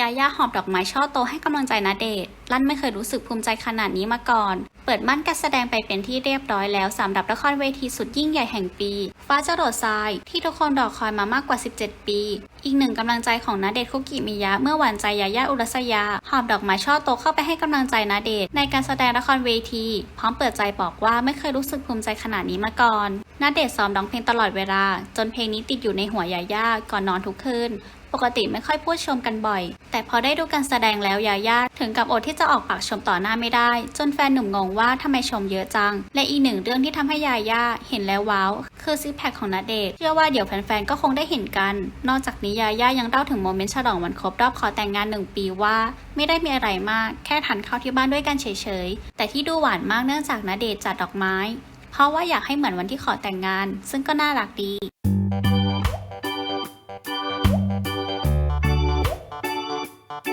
ยาย่าหอบดอกไม้ช่อโตให้กำลังใจนาเดชลั่นไม่เคยรู้สึกภูมิใจขนาดนี้มาก่อน เปิดมั่นการแสดงไปเป็นที่เรียบร้อยแล้วสำหรับละครเวทีสุดยิ่งใหญ่แห่งปี ฟ้าจรดทราย ที่ทุกคนรอคอยมามากกว่า 17 ปี อีกหนึ่งกำลังใจของนาเดชคุกิมิยะ เมื่อหวานใจยาย่าอุรัสยา หอบดอกไม้ช่อโตเข้าไปให้กำลังใจนาเดชในการแสดงละครเวที พร้อมเปิดใจบอกว่าไม่เคยรู้สึกภูมิใจขนาดนี้มาก่อนนาเดชซ้อมร้องเพลงตลอดเวลา จนเพลงนี้ติดอยู่ในหัวยาย่าก่อนนอนทุกคืน ปกติไม่ค่อยพูดชมกันบ่อย แต่พอได้ดูการแสดงแล้วยาย่าถึงกับอดที่จะออกปากชมต่อหน้าไม่ได้ จนแฟนหนุ่มงงว่าทำไมชมเยอะจัง และอีกหนึ่งเรื่องที่ทำให้ยาย่าเห็นแล้วว้าว คือซิแพคของณเดชเชื่อว่าเดี๋ยวแฟนๆก็คงได้เห็นกัน นอกจากนี้ยาย่ายังเล่าถึงโมเมนต์ฉลองวันครบรอบขอแต่งงานหนึ่งปีว่า ไม่ได้มีอะไรมาก แค่ทานข้าวที่บ้านด้วยกันเฉยๆแต่ที่ดูหวานมากเนื่องจากณเดชจัดดอกไม้ เพราะว่าอยากให้เหมือนวันที่ขอแต่งงาน ซึ่งก็น่ารักดี ค